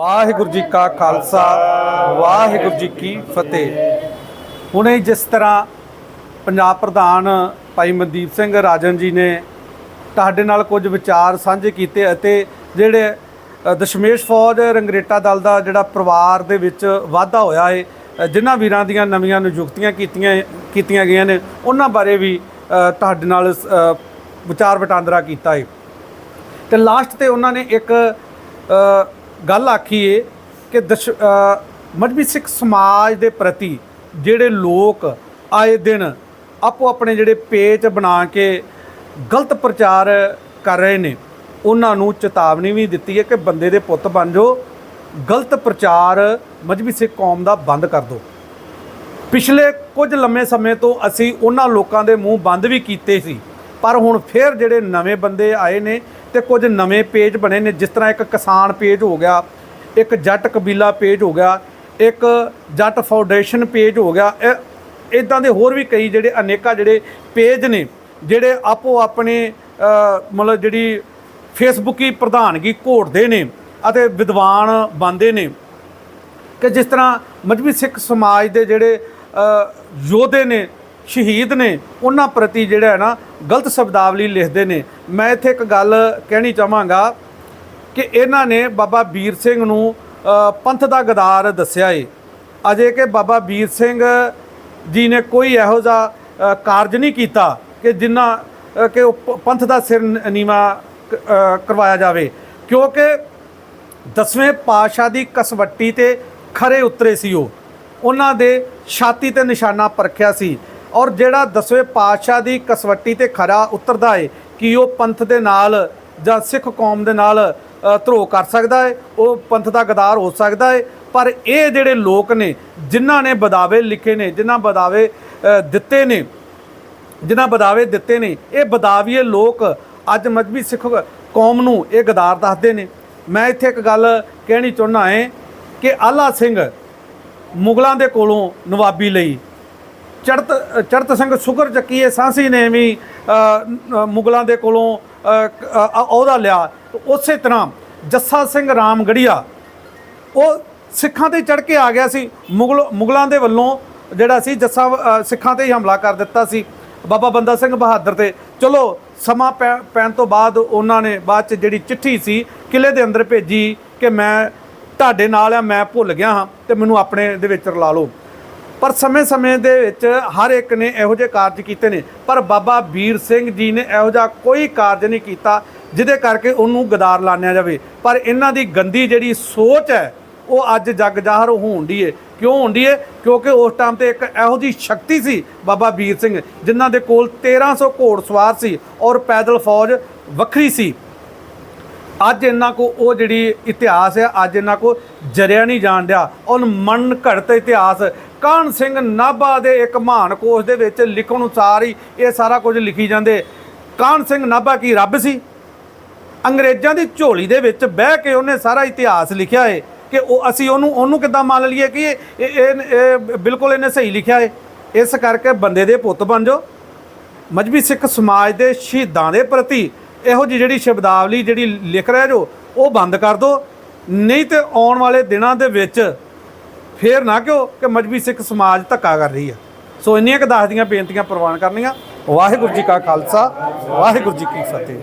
ਵਾਹਿਗੁਰੂ ਜੀ ਕਾ ਖਾਲਸਾ, ਵਾਹਿਗੁਰੂ ਜੀ ਕੀ ਫਤਿਹ। ਹੁਣੇ ਜਿਸ ਤਰ੍ਹਾਂ ਪੰਜਾਬ ਪ੍ਰਧਾਨ ਭਾਈ ਮਨਦੀਪ ਸਿੰਘ ਰਾਜਨ ਜੀ ਨੇ ਤੁਹਾਡੇ ਨਾਲ ਕੁਝ ਵਿਚਾਰ ਸਾਂਝੇ ਕੀਤੇ ਅਤੇ ਜਿਹੜੇ ਦਸ਼ਮੇਸ਼ ਫੌਜ ਰੰਗਰੇਟਾ ਦਲ ਦਾ ਜਿਹੜਾ ਪਰਿਵਾਰ ਦੇ ਵਿੱਚ ਵਾਧਾ ਹੋਇਆ ਹੈ ਜਿਨ੍ਹਾਂ ਵੀਰਾਂ ਦੀਆਂ ਨਵੀਆਂ ਨਿਯੁਕਤੀਆਂ ਕੀਤੀਆਂ ਕੀਤੀਆਂ ਗਈਆਂ ਨੇ, ਉਹਨਾਂ ਬਾਰੇ ਵੀ ਤੁਹਾਡੇ ਨਾਲ ਵਿਚਾਰ ਵਟਾਂਦਰਾ ਕੀਤਾ ਹੈ ਤੇ ਲਾਸਟ ਤੇ ਉਹਨਾਂ ਨੇ ਇੱਕ ਗੱਲ ਆਖੀ ਏ ਕਿ ਦਸ਼ ਅ, ਮਜਬੀ ਸਿੱਖ ਸਮਾਜ ਦੇ ਪ੍ਰਤੀ ਜਿਹੜੇ ਲੋਕ ਆਏ ਦਿਨ ਆਪੋ ਆਪਣੇ ਜਿਹੜੇ ਪੇਚ ਬਣਾ ਕੇ ਗਲਤ ਪ੍ਰਚਾਰ ਕਰ ਰਹੇ ਨੇ ਉਹਨਾਂ ਨੂੰ ਚੇਤਾਵਨੀ ਵੀ ਦਿੱਤੀ ਹੈ ਕਿ ਬੰਦੇ ਦੇ ਪੁੱਤ ਬਣ ਜਾਓ ਗਲਤ ਪ੍ਰਚਾਰ ਮਜਬੀ ਸਿੱਖ ਕੌਮ ਦਾ ਬੰਦ ਕਰ ਦਿਓ। ਪਿਛਲੇ ਕੁਝ ਲੰਮੇ ਸਮੇਂ ਤੋਂ ਅਸੀਂ ਉਹਨਾਂ ਲੋਕਾਂ ਦੇ ਮੂੰਹ ਬੰਦ ਵੀ ਕੀਤੇ ਸੀ ਪਰ ਹੁਣ ਫਿਰ ਜਿਹੜੇ ਨਵੇਂ ਬੰਦੇ ਆਏ ਨੇ ਤੇ ਕੁਝ ਨਵੇਂ ਪੇਜ ਬਣੇ ਨੇ, ਜਿਸ ਤਰ੍ਹਾਂ ਇੱਕ ਕਿਸਾਨ ਪੇਜ ਹੋ ਗਿਆ, ਇੱਕ ਜੱਟ ਕਬੀਲਾ ਪੇਜ ਹੋ ਗਿਆ, ਇੱਕ ਜੱਟ ਫਾਊਂਡੇਸ਼ਨ ਪੇਜ ਹੋ ਗਿਆ, ਇਹ ਇਦਾਂ ਦੇ ਹੋਰ ਵੀ ਕਈ ਜਿਹੜੇ ਅਨੇਕਾਂ ਜਿਹੜੇ ਪੇਜ ਨੇ, ਜਿਹੜੇ ਆਪੋ ਆਪਣੇ ਮਤਲਬ ਜਿਹੜੀ ਫੇਸਬੁੱਕੀ ਪ੍ਰਧਾਨਗੀ ਘੋੜਦੇ ਨੇ ਅਤੇ ਵਿਦਵਾਨ ਬੰਦੇ ਨੇ। ਕਿ ਜਿਸ ਤਰ੍ਹਾਂ ਮਜਬੀ ਸਿੱਖ ਸਮਾਜ ਦੇ ਜਿਹੜੇ ਯੋਧੇ ਨੇ ਸ਼ਹੀਦ ਨੇ, ਉਹਨਾਂ ਪ੍ਰਤੀ ਜਿਹੜਾ ਹੈ ਨਾ ਗਲਤ ਸ਼ਬਦਾਵਲੀ ਲਿਖਦੇ ਨੇ। ਮੈਂ ਇੱਥੇ ਇੱਕ ਗੱਲ ਕਹਿਣੀ ਚਾਹਾਂਗਾ ਕਿ ਇਹਨਾਂ ਨੇ ਬਾਬਾ ਵੀਰ ਸਿੰਘ ਨੂੰ ਪੰਥ ਦਾ ਗਦਾਰ ਦੱਸਿਆ ਏ। ਅਜੇ ਕਿ ਬਾਬਾ ਵੀਰ ਸਿੰਘ ਜੀ ਨੇ ਕੋਈ ਇਹੋ ਜਿਹਾ ਕਾਰਜ ਨਹੀਂ ਕੀਤਾ ਕਿ ਜਿੰਨਾ ਕਿ ਉਹ ਪੰਥ ਦਾ ਸਿਰ ਨੀਵਾ ਕਰਵਾਇਆ ਜਾਵੇ। ਕਿਉਂਕਿ ਦਸਵੇਂ ਪਾਤਸ਼ਾਹ ਦੀ ਕਸਵੱਟੀ ਤੇ ਖਰੇ ਉਤਰੇ ਸੀ ਉਹ। ਉਹਨਾਂ ਦੇ ਛਾਤੀ ਤੇ ਨਿਸ਼ਾਨਾ ਪਰਖਿਆ ਸੀ। ਔਰ ਜਿਹੜਾ ਦਸਵੇਂ ਪਾਤਸ਼ਾਹ ਦੀ ਕਸਵੱਟੀ ਤੇ ਖਰਾ ਉਤਰਦਾ ਏ ਕਿ ਉਹ ਪੰਥ ਦੇ ਨਾਲ ਜਾਂ ਸਿੱਖ ਕੌਮ ਦੇ ਨਾਲ ਅ, ਧਰੋਹ ਕਰ ਸਕਦਾ ਹੈ ਉਹ ਪੰਥ ਦਾ ਗਦਾਰ ਹੋ ਸਕਦਾ ਹੈ ਪਰ ਇਹ ਜਿਹੜੇ ਲੋਕ ਨੇ ਜਿਨ੍ਹਾਂ ਨੇ ਬਦਾਵੇ ਲਿਖੇ ਨੇ ਜਿਨ੍ਹਾਂ ਬਦਾਵੇ ਦਿੱਤੇ ਨੇ ਜਿਨ੍ਹਾਂ ਬਦਾਵੇ ਦਿੱਤੇ ਨੇ ਇਹ ਬਦਾਵੀਏ ਲੋਕ ਅੱਜ ਮਜਬੀ ਸਿੱਖ ਕੌਮ ਨੂੰ ਇਹ ਗਦਾਰ ਦੱਸਦੇ ਨੇ। ਮੈਂ ਇੱਥੇ ਇੱਕ ਗੱਲ ਕਹਿਣੀ ਚਾਹੁੰਦਾ ਹਾਂ ਕਿ ਆਲਾ ਸਿੰਘ ਮੁਗਲਾਂ ਦੇ ਕੋਲੋਂ ਨਵਾਬੀ ਲਈ ਚੜਤ ਚੜਤ ਸਿੰਘ ਸੁਗਰ ਚੱਕੀਏ ਸਾਂਸੀ ਨੇ ਵੀ ਮੁਗਲਾਂ ਦੇ ਕੋਲੋਂ ਅਹੁਦਾ ਲਿਆ। ਉਸੇ ਤਰ੍ਹਾਂ ਜੱਸਾ ਸਿੰਘ ਰਾਮਗੜੀਆ, ਉਹ ਸਿੱਖਾਂ ਤੇ ਚੜ ਕੇ ਆ ਗਿਆ ਸੀ। ਮੁਗਲ, ਮੁਗਲਾਂ ਦੇ ਵੱਲੋਂ ਜਿਹੜਾ ਸੀ, ਜੱਸਾ ਸਿੱਖਾਂ ਤੇ ਹੀ ਹਮਲਾ ਕਰ ਦਿੱਤਾ ਸੀ। ਬਾਬਾ ਬੰਦਾ ਸਿੰਘ ਬਹਾਦਰ ਤੇ। ਚਲੋ, ਸਮਾਂ ਪੈ- ਪੈਣ ਤੋਂ ਬਾਅਦ ਉਹਨਾਂ ਨੇ ਬਾਅਦ ਚ ਜਿਹੜੀ ਚਿੱਠੀ ਸੀ ਕਿਲੇ ਦੇ ਅੰਦਰ ਭੇਜੀ ਕਿ ਮੈਂ ਤੁਹਾਡੇ ਨਾਲ ਆ, ਮੈਂ ਭੁੱਲ ਗਿਆ ਹਾਂ ਤੇ ਮੈਨੂੰ ਆਪਣੇ ਦੇ ਵਿੱਚ ਰਲਾ ਲਓ। ਪਰ ਸਮੇਂ-ਸਮੇਂ ਦੇ ਵਿੱਚ ਹਰ ਇੱਕ ਨੇ ਇਹੋ ਜਿਹੇ ਕਾਰਜ ਕੀਤੇ ਨੇ। ਪਰ ਬਾਬਾ ਵੀਰ ਸਿੰਘ ਜੀ ਨੇ ਇਹੋ ਜਿਹਾ ਕੋਈ ਕਾਰਜ ਨਹੀਂ ਕੀਤਾ ਜਿਹਦੇ ਕਰਕੇ ਉਹਨੂੰ ਗਦਾਰ ਲਾਣਿਆ ਜਾਵੇ। ਪਰ ਇਹਨਾਂ ਦੀ ਗੰਦੀ ਜਿਹੜੀ ਸੋਚ ਹੈ, ਉਹ ਅੱਜ ਜਗ ਜ਼ਾਹਰ ਹੋਣ ਦੀ ਏ। ਕਿਉਂ ਹੁੰਦੀ ਏ? ਕਿਉਂਕਿ ਉਸ ਟਾਈਮ ਤੇ ਇੱਕ ਇਹੋ ਜਿਹੀ ਸ਼ਕਤੀ ਸੀ ਬਾਬਾ ਵੀਰ ਸਿੰਘ, ਜਿਨ੍ਹਾਂ ਦੇ ਕੋਲ 1300 ਘੋੜ ਸਵਾਰ ਸੀ ਔਰ ਪੈਦਲ ਫੌਜ ਵੱਖਰੀ ਸੀ। ਅੱਜ ਇਹਨਾਂ ਕੋ ਉਹ ਜਿਹੜੀ ਇਤਿਹਾਸ ਹੈ, ਅੱਜ ਇਹਨਾਂ ਕੋ ਜਰਿਆ ਨਹੀਂ ਜਾਣ ਡਿਆ। ਔਰ ਮਨ ਘੜਤ ਇਤਿਹਾਸ ਕਾਹਨ ਸਿੰਘ ਨਾਭਾ ਦੇ ਇੱਕ ਮਹਾਨ ਕੋਸ਼ ਦੇ ਵਿੱਚ ਲਿਖਣ ਅਨੁਸਾਰ ਹੀ ਇਹ ਸਾਰਾ ਕੁਝ ਲਿਖੀ ਜਾਂਦੇ। ਕਾਹਨ ਸਿੰਘ ਨਾਭਾ ਕੀ ਰੱਬ ਸੀ? ਅੰਗਰੇਜ਼ਾਂ ਦੀ ਝੋਲੀ ਦੇ ਵਿੱਚ ਬਹਿ ਕੇ ਉਹਨੇ ਸਾਰਾ ਇਤਿਹਾਸ ਲਿਖਿਆ ਹੈ ਕਿ ਉਹ ਅਸੀਂ ਉਹਨੂੰ ਉਹਨੂੰ ਕਿੱਦਾਂ ਮੰਨ ਲਈਏ ਕਿ ਇਹ ਇਹ- ਇਹ ਬਿਲਕੁਲ ਇਹਨੇ ਸਹੀ ਲਿਖਿਆ ਹੈ ਇਸ ਕਰਕੇ ਬੰਦੇ ਦੇ ਪੁੱਤ ਬਣ ਜਾਓ। ਮਜਬੀ ਸਿੱਖ ਸਮਾਜ ਦੇ ਸ਼ਹੀਦਾਂ ਦੇ ਪ੍ਰਤੀ ਇਹੋ ਜਿਹੀ ਜਿਹੜੀ ਸ਼ਬਦਾਵਲੀ ਜਿਹੜੀ ਲਿਖ ਰਿਹਾ ਜੋ, ਉਹ ਬੰਦ ਕਰ ਦਿਓ ਨਹੀਂ ਤੇ ਆਉਣ ਵਾਲੇ ਦਿਨਾਂ ਦੇ ਵਿੱਚ ਫੇਰ ਨਾ ਕਿਉਂ ਕਿ ਮਜਬੀ ਸਿੱਖ ਸਮਾਜ ਧੱਕਾ ਕਰ ਰਹੀ ਹੈ ਸੋ ਇੰਨੀਆਂ ਕੁ ਦੱਸ ਦੀਆਂ ਬੇਨਤੀਆਂ ਪ੍ਰਵਾਨ ਕਰਨੀਆਂ। ਵਾਹਿਗੁਰੂ ਜੀ ਕਾ ਖਾਲਸਾ, ਵਾਹਿਗੁਰੂ ਜੀ ਕੀ ਫਤਿਹ।